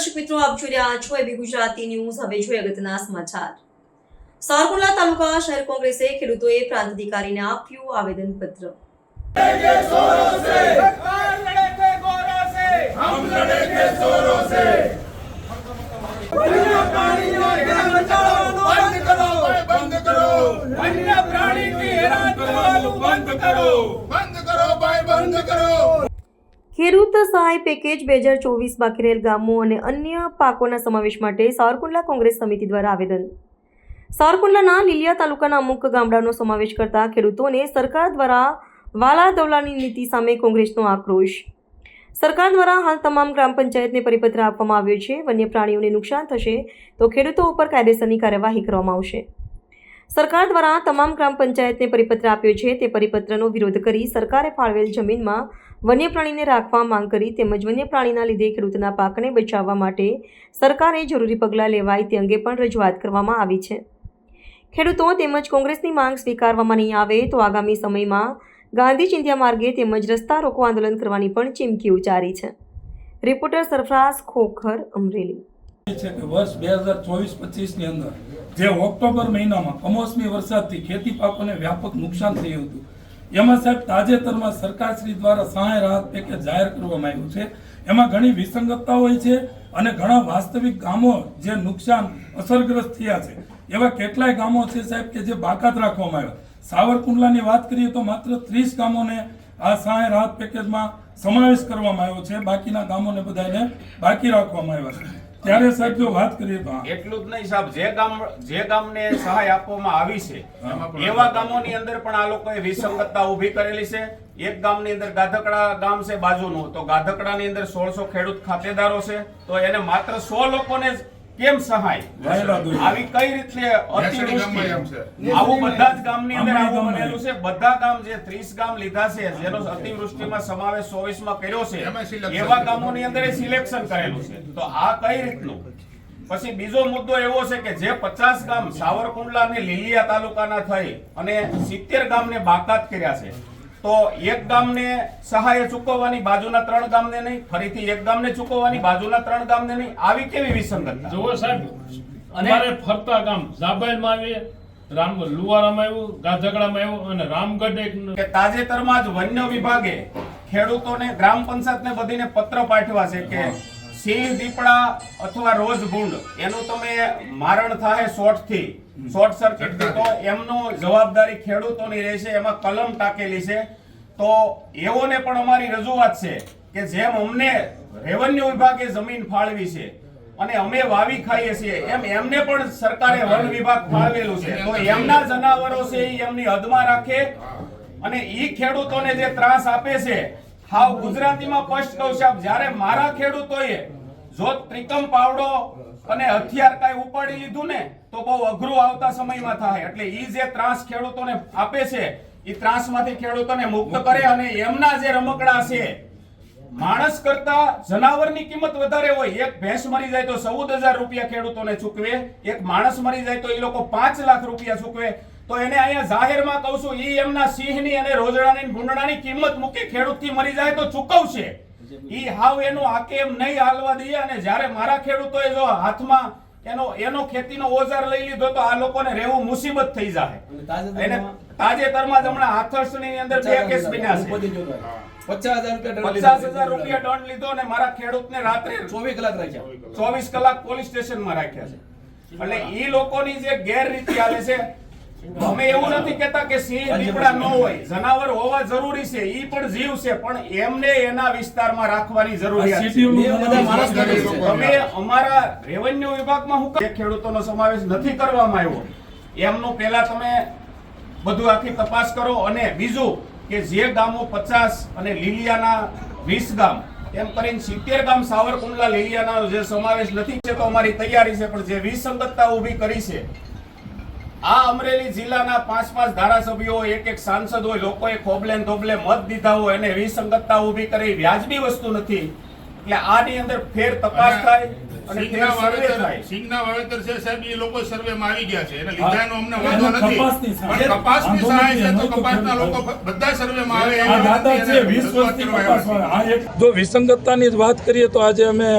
દર્શક મિત્રો આપ જોઈ રહ્યા છો એબી ગુજરાતી ન્યૂઝ. હવે જોઈએ અગત્યના સમાચાર. સારકુંડલા તાલુકા શહેર કોંગ્રેસે ખેડૂતોએ પ્રાંતાધિકારીને આપ્યું આવેદનપત્ર. બંધ કરો બંધ કરો. બંધ કરો ભાઈ બંધ કરો. ખેડૂત સહાય પેકેજ બે હજાર ચોવીસ બાકી રહેલ ગામો અને અન્ય પાકોના સમાવેશ માટે સાવરકુંડલા કોંગ્રેસ સમિતિ દ્વારા આવેદન. સાવરકુંડલાના લીલિયા તાલુકાના અમુક ગામડાનો સમાવેશ કરતા ખેડૂતોને સરકાર દ્વારા વાલા દવલાની નીતિ સામે કોંગ્રેસનો આક્રોશ. સરકાર દ્વારા હાલ તમામ ગ્રામ પંચાયતને પરિપત્ર આપવામાં આવ્યો છે. વન્ય પ્રાણીઓને નુકસાન થશે તો ખેડૂતો ઉપર કાયદેસરની કાર્યવાહી કરવામાં આવશે. સરકાર દ્વારા તમામ ગ્રામ પંચાયતને પરિપત્ર આપ્યો છે. તે પરિપત્રનો વિરોધ કરી સરકારે ફાળવેલ જમીનમાં વન્ય પ્રાણીને રાખવા માંગ કરી તેમજ વન્ય પ્રાણીના લીધે ખેડૂતના પાકને બચાવવા માટે સરકારે જરૂરી પગલાં લેવાય તે અંગે પણ રજૂઆત કરવામાં આવી છે. ખેડૂતો તેમજ કોંગ્રેસની માંગ સ્વીકારવામાં નહીં આવે તો આગામી સમયમાં ગાંધી ચિંધ્યા માર્ગે તેમજ રસ્તા રોકો આંદોલન કરવાની પણ ચીમકી ઉચ્ચારી છે. રિપોર્ટર સરફરાઝ ખોખર, અમરેલી. છે કે વર્ષ બે હજાર ચોવીસ પચીસની અંદર જે ઓક્ટોબર મહિનામાં કમોસમી વરસાદથી ખેતી પાકોને વ્યાપક નુકસાન થયું હતું. એમાં સાહેબ તાજેતરમાં સરકારશ્રી દ્વારા સહાય રાહત પેકેજ જાહેર કરવામાં આવ્યું છે. એમાં ઘણી વિસંગતતા હોય છે અને ઘણા વાસ્તવિક ગામો જે નુકસાન અસરગ્રસ્ત થયા છે. એવા કેટલાય ગામો છે સાહેબ કે જે બાકાત રાખવામાં આવ્યા. સાવરકુંડલાની વાત કરીએ તો માત્ર ત્રીસ ગામોને આ સહાય રાહત પેકેજમાં સમાવેશ કરવામાં આવ્યો છે. બાકીના ગામોને બધાને બાકી રાખવામાં આવ્યા છે. ત્યારે સાહેબ જો વાત કરીએ તો એટલું જ નહીં સાહેબ જે ગામ જે ગામને સહાય આપવામાં આવી છે એવા ગામોની અંદર પણ આ લોકોએ વિસંગતતા ઊભી કરેલી છે. એક ગામની અંદર ગાધકડા ગામ છે બાજુનું. તો ગાધકડાની અંદર સોળસો ખેડૂત ખાતેદારો છે. તો એને માત્ર સો લોકોને જ કેમ સહાય? આવી કઈ રીતે. અતિવૃષ્ટિ? આવું બધા જ ગામની અંદર આવું બનેલું છે. બધા ગામ જે 30 ગામ લીધા છે જેનો અતિવૃષ્ટિમાં સમાવેશ 24 માં કર્યો છે એવા. ગામોની અંદર સિલેક્શન કરેલું છે. તો આ કઈ રીતનું? પછી બીજો મુદ્દો એવો છે કે જે 50 ગામ સાવરકુંડલા અને લીલિયા તાલુકાના થઈ અને 70 ગામને બાકાત કર્યા છે તો એક ગામને સહાય ચૂકવવાની બાજુના ત્રણ ગામને નહીં ફરીથી એક ગામને ચૂકવવાની બાજુના ત્રણ ગામને નહીં. આવી કેવી વિસંગતતા? જુઓ સાહેબ અમારે ફરતા ગામ ઝાબાઈલમાં આવીએ રામ લુવારામાં આવ્યું ગાધકડામાં આવ્યું અને રામગઢ એક કે તાજેતરમાં જ વન્ય વિભાગે ખેડૂતોને ગ્રામ પંચાયતને બધીને પત્ર પાઠવા છે કે સિંહ દીપડા અથવા રોજ ભૂંડ એનું તમે મારણ થાય શોર્ટથી શોર્ટ સર્કિટ તો એમનો જવાબદારી ખેડૂતોની રહેશે એમાં કલમ ટાકેલી છે. તો એવોને પણ અમારી રજૂઆત છે કે જેમ અમને રેવન્યુ વિભાગે જમીન ફાળવી છે અને અમે વાવી ખાઈએ છીએ એમ એમને પણ સરકારે વન વિભાગ ફાળવેલું છે. તો એમના જનાવરો છે એ એમની હદમાં રાખે અને ઈ ખેડૂતોને જે ત્રાસ આપે છે હાવ ગુજરાતીમાં સ્પષ્ટ કહું છું જ્યારે મારા ખેડૂતોએ જો ત્રિકમ પાવડો અને હથિયાર કાંઈ ઉપાડી લીધું ને તો બહુ અઘરું આવતા સમયમાં થાય. એટલે ઈ જે ત્રાસ ખેડૂતોને આપે છે ઈ ત્રાસમાંથી ખેડૂતોને મુક્ત કરે અને એમના જે રમકડા છે માણસ કરતા જનાવરની કિંમત વધારે હોય એક ભેંસ મરી જાય તો ચૌદ હજાર રૂપિયા ખેડૂતોને ચૂકવે એક માણસ મરી જાય તો એ લોકો પાંચ લાખ રૂપિયા ચૂકવે તો એને અહીંયા જાહેરમાં કહું છું ઈ એમના સિંહની અને રોજડાની ને કિંમત મૂકી ખેડૂતથી મરી જાય તો ચૂકવશે. ઈ હાવ એનું આકે એમ નહીં હાલવા દઈએ અને જ્યારે મારા ખેડૂતોએ જો હાથમાં એનો એનો ખેતીનો ઓજાર લઈ લીધો તો આ લોકોને રહેવું મુસીબત થઈ જાય એને તાજેતરમાં જ હમણાં હાથરસની અંદર બે કેસ બન્યા છે. પચાસ હજાર રૂપિયા પચાસ હજાર રૂપિયા દંડ લીધો અને મારા ખેડૂતને રાત્રે ચોવીસ કલાક રાખ્યા. ચોવીસ કલાક પોલીસ સ્ટેશનમાં રાખ્યા છે. એટલે ઈ લોકોની જે ગેરરીતિ આવે છે અમે એવું નથી કહેતા કે સિંહ દીપડા ન હોય. જનાવર હોવા જરૂરી છે ઈ પણ જીવ છે પણ એમને એના વિસ્તારમાં રાખવાની જરૂરિયાત છે. તમે અમારા રેવન્યુ વિભાગમાં હું ખેડૂતોનો સમાવેશ નથી કરવામાં આવ્યો. એમનું પહેલા તમે બધું આખી તપાસ કરો અને બીજું કે જે ગામો પચાસ અને લીલિયાના વીસ ગામ એમ કરીને સિત્તેર ગામ સાવરકુંડલા લીલિયાના જે સમાવેશ નથી છે તો અમારી તૈયારી છે પણ જે વિસંગતતા ઊભી કરી છે આ અમરેલી જિલ્લાના પાંચ પાંચ ધારાસભ્યો એક એક સાંસદ હોય લોકોએ ખોબલે ધોબલે મત દીધા હોય અને વિસંગતતા ઊભી કરી વ્યાજબી વસ્તુ નથી. એટલે આની અંદર ફેર તપાસ થાય અને સિંગના વાવેતર સિંગના વાવેતર છે સાહેબ એ લોકો સર્વેમાં આવી ગયા છે. એટલે લીધાનો અમને વાંધો નથી. પણ કપાસની સહાય છે તો કપાસના લોકો બધા સર્વેમાં આવે જો વિસંગતતાની વાત કરીએ તો આજે અમે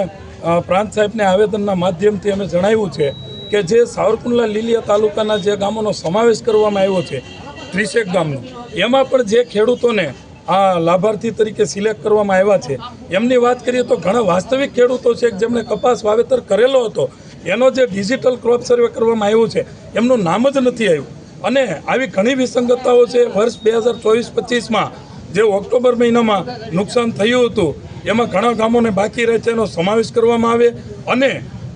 પ્રાંત સાહેબને આવેદનના માધ્યમથી અમે જણાવ્યું છે કે જે સાવરકુંડલા લીલિયા તાલુકાના જે ગામોનો સમાવેશ કરવામાં આવ્યો છે ત્રીસેક ગામનો, એમાં પણ જે ખેડૂતોને આ લાભાર્થી તરીકે સિલેક્ટ કરવામાં આવ્યા છે, એમની વાત કરીએ તો ઘણા વાસ્તવિક ખેડૂતો છે જેમણે કપાસ વાવેતર કરેલો હતો, એનો જે ડિજિટલ ક્રોપ સર્વે કરવામાં આવ્યો છે, એમનું નામ જ નથી આવ્યું. અને આવી ઘણી વિસંગતતાઓ છે, વર્ષ બે હજાર ચોવીસ પચીસમાં, જે ઓક્ટોબર મહિનામાં નુકસાન થયું હતું, એમાં ઘણા ગામોને બાકી રહે છે, એનો સમાવેશ કરવામાં આવે, અને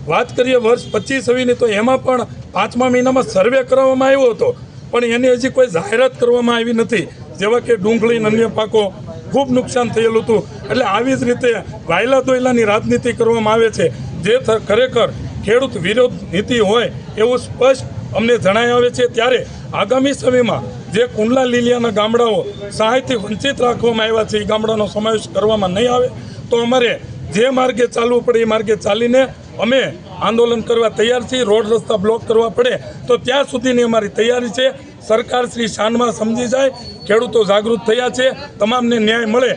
વાત કરીએ વર્ષ પચીસ છવ્વીસની તો એમાં પણ પાંચમા મહિનામાં સર્વે કરવામાં આવ્યો હતો. પણ એની હજી કોઈ જાહેરાત કરવામાં આવી નથી. જેવા કે ડુંગળી અને અન્ય પાકો ખૂબ નુકસાન થયેલું હતું. એટલે આવી જ રીતે વાયલા દોયલાની રાજનીતિ કરવામાં આવે છે. જે ખરેખર ખેડૂત વિરોધ નીતિ હોય એવું સ્પષ્ટ અમને જણાય આવે છે. ત્યારે આગામી સમયમાં જે કુંડલા લીલિયાના ગામડાઓ સહાયથી વંચિત રાખવામાં આવ્યા છે એ ગામડાનો સમાવેશ કરવામાં નહીં આવે, તો અમારે જે માર્ગે ચાલવું પડે, એ માર્ગે ચાલીને અમે આંદોલન કરવા તૈયાર છીએ, રોડ રસ્તા બ્લોક કરવા પડે, તો ત્યાં સુધીની અમારી તૈયારી છે. સરકાર શ્રી શાનમાં સમજી જાય, ખેડૂતો જાગૃત થયા છે, તમામને ન્યાય મળે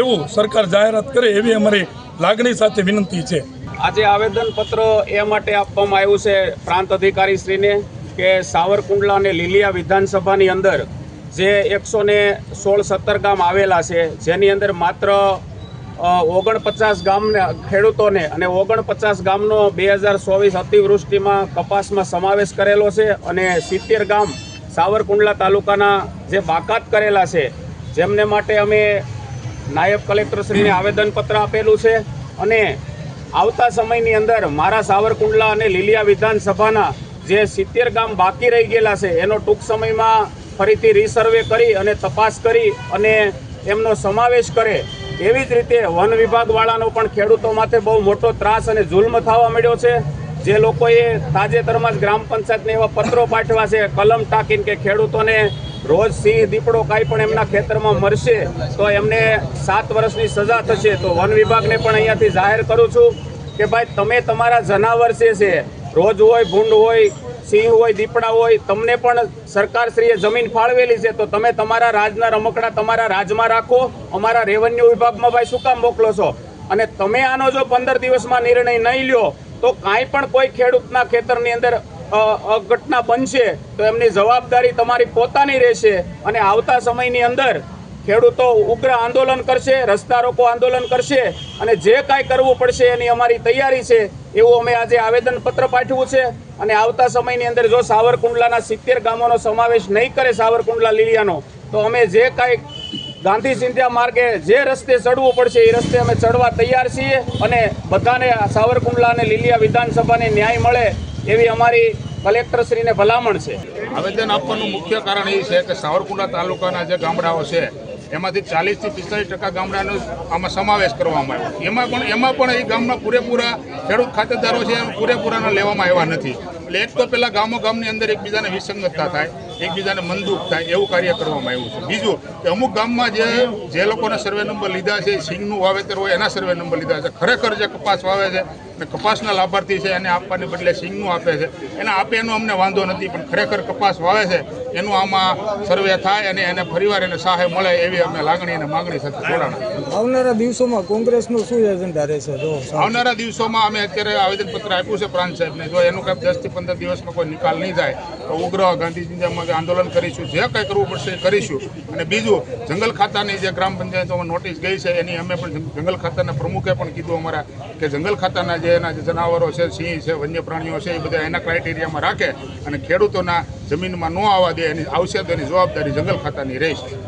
એવું સરકાર જાહેરાત કરે એવી અમારી લાગણી સાથે વિનંતી છે. આજે આવેદન પત્ર એ માટે આપવામાં આવ્યું છે પ્રાંત અધિકારી શ્રીને કે સાવરકુંડલા અને લીલિયા વિધાનસભાની અંદર જે એકસો સોળ સત્તર ગામ આવેલા છે, જેની અંદર માત્ર ઓગણપચાસ ગામને ખેડૂતોને અને ઓગણપચાસ ગામનો બે હજાર ચોવીસ અતિવૃષ્ટિમાં કપાસમાં સમાવેશ કરેલો છે અને સિત્તેર ગામ સાવરકુંડલા તાલુકાના જે બાકાત કરેલા છે, જેમને માટે અમે નાયબ કલેક્ટરશ્રીને આવેદનપત્ર આપેલું છે અને આવતા સમયની અંદર મારા સાવરકુંડલા અને લીલિયા વિધાનસભાના જે સિત્તેર ગામ બાકી રહી ગયેલા છે, એનો ટૂંક સમયમાં ફરીથી રીસર્વે કરી અને તપાસ કરી અને એમનો સમાવેશ કરે એવી જ રીતે વન વિભાગવાળાનો પણ ખેડૂતો માટે બહુ મોટો ત્રાસ અને જુલ્મ થવા મળ્યો છે. જે લોકોએ તાજેતરમાં જ ગ્રામ પંચાયતને એવા પત્રો પાઠવા છે, કલમ ટાંકીને કે ખેડૂતોને રોજ સિંહ, દીપડો કાંઈ પણ એમના ખેતરમાં મરશે, તો એમને સાત વર્ષની સજા થશે. તો વન વિભાગને પણ અહીંયાથી જાહેર કરું છું કે ભાઈ, તમે તમારા જનાવર છે, રોજ હોય, ભૂંડ હોય સિંહ હોય દીપડા હોય તમને પણ સરકારશ્રીએ જમીન ફાળવેલી છે તો તમે તમારા રાજના રમકડા તમારા રાજમાં રાખો અમારા રેવન્યુ વિભાગમાં ભાઈ શું કામ મોકલો છો? અને તમે આનો જો પંદર દિવસમાં નિર્ણય નહીં લ્યો તો કાંઈ પણ કોઈ ખેડૂતના ખેતરની અંદર અ, અ, બનશે તો એમની જવાબદારી તમારી પોતાની રહેશે. અને આવતા સમયની અંદર ખેડૂતો ઉગ્ર આંદોલન કરશે રસ્તા રોકો આંદોલન કરશે અને જે કાંઈ કરવું પડશે એની અમારી તૈયારી છે એવું અમે આજે આવેદનપત્ર પાઠવ્યું છે. અને આવતા સમયની અંદર જો સાવરકુંડલાના સિત્તેર ગામોનો સમાવેશ નહીં કરે સાવરકુંડલા લીલિયાનો, તો અમે જે કાંઈ ગાંધી સિંધિયા માર્ગે જે રસ્તે ચડવું પડશે એ રસ્તે અમે ચડવા તૈયાર છીએ અને બધાને સાવરકુંડલા અને લીલિયા વિધાનસભાને ન્યાય મળે એવી અમારી કલેક્ટરશ્રીને ભલામણ છે. આવેદન આપવાનું મુખ્ય કારણ એ છે કે સાવરકુંડલા તાલુકાના જે ગામડાઓ છે એમાંથી ચાલીસથી પિસ્તાલીસ ટકા ગામડાનો આમાં સમાવેશ કરવામાં આવ્યો. એમાં પણ એમાં પણ એ ગામના પૂરેપૂરા ખેડૂત ખાતેદારો છે, એમ પૂરેપૂરાના લેવામાં આવ્યા નથી. એટલે એક તો પહેલાં ગામો ગામની અંદર એકબીજાને વિસંગતતા થાય, એકબીજાને મનદુખ થાય, એવું કાર્ય કરવામાં આવ્યું છે. બીજું કે અમુક ગામમાં જે જે લોકોના સર્વે નંબર લીધા છે, સિંગનું વાવેતર હોય, એના સર્વે નંબર લીધા છે. ખરેખર જે કપાસ વાવે છે કપાસના લાભાર્થી છે એને આપવાને બદલે સિંગનું આપે છે. એને આપે એનો અમને વાંધો નથી પણ ખરેખર કપાસ વાવે છે એનું આમાં સર્વે થાય અને એને ફરીવાર એને સહાય મળે એવી અમે લાગણી અને માગણી સાથે જોડાણ આવનારા દિવસોમાં કોંગ્રેસનું શું એજન્ડા રહેશે જો આવનારા દિવસોમાં અમે અત્યારે આવેદનપત્ર આપ્યું છે પ્રાંત સાહેબને. જો એનું કંઈક દસથી પંદર દિવસમાં કોઈ નિકાલ નહીં થાય તો ઉગ્ર ગાંધીજીમાં આંદોલન કરીશું. જે કંઈ કરવું પડશે એ કરીશું. અને બીજું જંગલ ખાતાની જે ગ્રામ પંચાયતોમાં નોટિસ ગઈ છે એની અમે પણ જંગલ ખાતાના પ્રમુખે પણ કીધું અમારા કે જંગલ ખાતાના જે એના જનાવરો છે, સિંહ છે વન્ય પ્રાણીઓ છે, એ બધા એના ક્રાઇટેરિયામાં રાખે અને ખેડૂતોના જમીનમાં ન આવવા દે એની આવશે તો એની જવાબદારી જંગલ ખાતાની રહેશે.